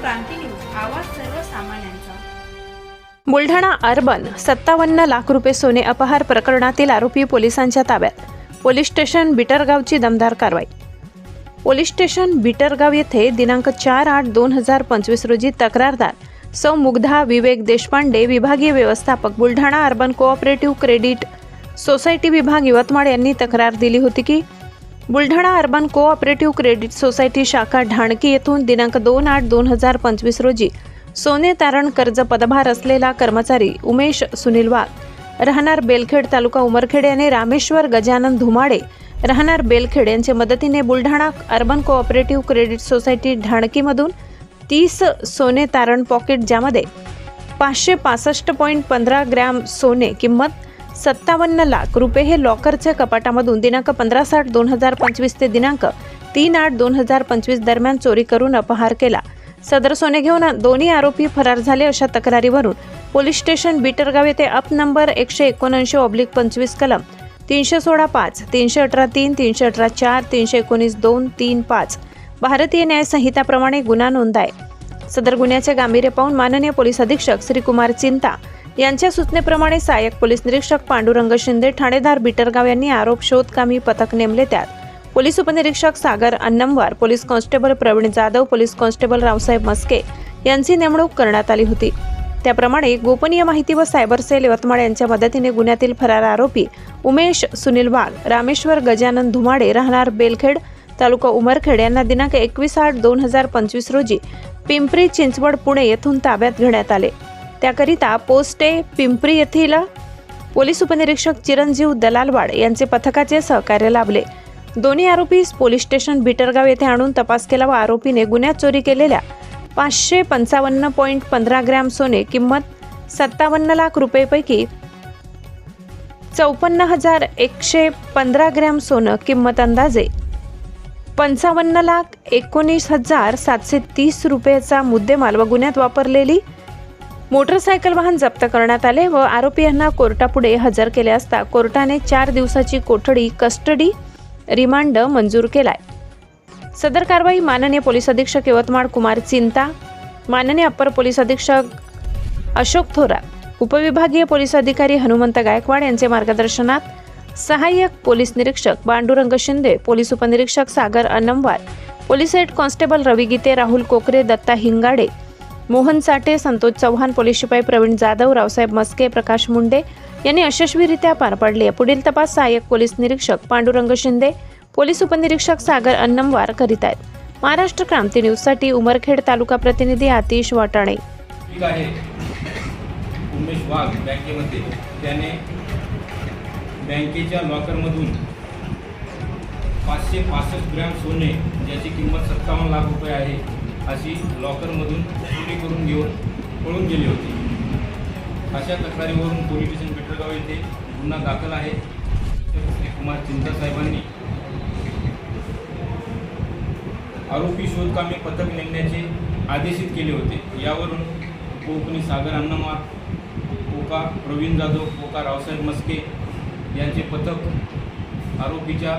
क्रांती news आवाज सर्वसामान्यांचा. Buldhana urban सत्तावन्न लाख रुपये सोने अपहार प्रकरणातील आरोपी पोलिसांच्या ताब्यात. पोलीस स्टेशन बिटरगावची दमदार कारवाई. पोलीस स्टेशन बिटरगाव येथे दिनांक चार आठ दोन हजार पंचवीस रोजी तक्रारदार सौ मुग्धा विवेक देशपांडे विभागीय व्यवस्थापक Buldhana urban cooperative credit society विभाग यवतमाळ यांनी तक्रार दिली होती की Buldhana urban cooperative credit society शाखा ढाणकी येथून दिनांक दोन आठ दोन हजार पंचवीस रोजी सोने तारण कर्ज पदभार असलेला कर्मचारी उमेश सुनील वाघ राहणार बेलखेड तालुका उमरखेड याने रामेश्वर गजानन धुमाडे राहणार बेलखेड यांच्या मदतीने Buldhana urban cooperative credit society ढाणकीमधून तीस सोने तारण पॉकेट ज्यामध्ये पाचशे पासष्ट पॉईंट पंधरा ग्रॅम सोने किंमत सत्तावन्न लाख रुपये हे लॉकरच्या कपाटामधून दिनांक पंधरा साठ दोन हजार पंचवीस ते दिनांक तीन आठ दोन हजार पंचवीस दरम्यान चोरी करून अपहार केला. सदर सोने घेऊन दोन्ही आरोपी फरार झाले अशा तक्रारीवरून पोलीस स्टेशन बिटरगाव येथे अप नंबर एकशे एकोणऐंशी ऑब्लिक पंचवीस कलम तीनशे सोळा पाच तीनशे अठरा तीन तीनशे अठरा चार तीनशे एकोणीस दोन तीन पाच भारतीय न्याय संहिताप्रमाणे गुन्हा नोंद आहे. सदर गुन्ह्याचे गांभीर्य पाहून माननीय पोलीस अधीक्षक श्रीकुमार चिंता यांच्या सूचनेप्रमाणे सहाय्यक पोलीस निरीक्षक पांडुरंग शिंदे ठाणेदार बिटरगाव यांनी आरोप शोधकामी पथक नेमले त्यात. पोलीस उपनिरीक्षक Sagar Annamwar police constable Pravin Jadhav police constable Raosaheb Maske यांची नेमणूक करण्यात आली होती. त्याप्रमाणे गोपनीय माहिती व सायबर सेल यवतमाळ यांच्या मदतीने गुन्ह्यातील फरार आरोपी उमेश सुनील वाघ रामेश्वर गजानन धुमाडे राहणार बेलखेड तालुका उमरखेड यांना दिनांक एकवीस आठ दोन हजार पंचवीस रोजी पिंपरी चिंचवड पुणे येथून ताब्यात घेण्यात आले. त्याकरिता पोस्टे पिंपरी येथील पोलीस उपनिरीक्षक चिरंजीव दलालवाड यांचे पथकाचे सहकार्य लाभले. दोन्ही आरोपी पोलीस स्टेशन बिटरगाव येथे आणून तपास केला व आरोपीने गुन्ह्यात चोरी केलेल्या पाचशे पंचावन्न पॉईंट पंधरा ग्रॅम सोने किंमत सत्तावन्न लाख रुपयेपैकी चौपन्न हजार एकशे पंधरा ग्रॅम सोनं किंमत अंदाजे पंचावन्न लाख एकोणीस हजार सातशे तीस रुपयाचा मुद्देमाल व गुन्ह्यात वापरलेली मोटरसायकल वाहन जप्त करण्यात आले व आरोपी यांना कोर्टापुढे हजर केले असता कोर्टाने चार दिवसाची कोठडी कस्टडी रिमांड मंजूर केलाय. सदर कारवाई माननीय पोलीस अधीक्षक यवतमाळ कुमार चिंता माननीय अप्पर पोलीस अधीक्षक अशोक थोरात उपविभागीय पोलीस अधिकारी हनुमंत गायकवाड यांचे मार्गदर्शनात सहाय्यक पोलीस निरीक्षक पांडुरंग शिंदे पोलीस उपनिरीक्षक Sagar Anamwar police head constable Ravi Gite Rahul Kokare Datta Hingade Mohan Sathe Santosh Chavan police शिपाई प्रवीण जाधव रावसाहेब मस्के प्रकाश मुंडे यांनी यशस्वीरित्या पार पाडली पुढील तपास सहाय्यक पोलीस निरीक्षक पांडुरंग शिंदे पोलीस उपनिरीक्षक सागर अन्नमवार करीत आहेत. महाराष्ट्र क्रांती न्यूजसाठी उमरखेड तालुका प्रतिनिधी आतिश वाटाणे. उमेश वाघ बँकेमध्ये. त्याने बँकेच्या लॉकरमधून पाचशे पासष्ट ग्रॅम सोने ज्याची किंमत सत्तावन्न लाख रुपये आहे अशी लॉकरमधून चोरी करून घेऊन पळून गेली होती. अशा तक्रारीवरून पोलीस स्टेशन पेट्रोलगाव येथे गुन्हा दाखल आहे. श्री कुमार चिंता साहेबांनी आरोपी शोधकामे पथक नेमण्याचे आदेशित केले होते. यावरून कोकणी सागर अन्नमार कोका प्रवीण जाधव कोका रावसाहेब मस्के यांचे पथक आरोपीच्या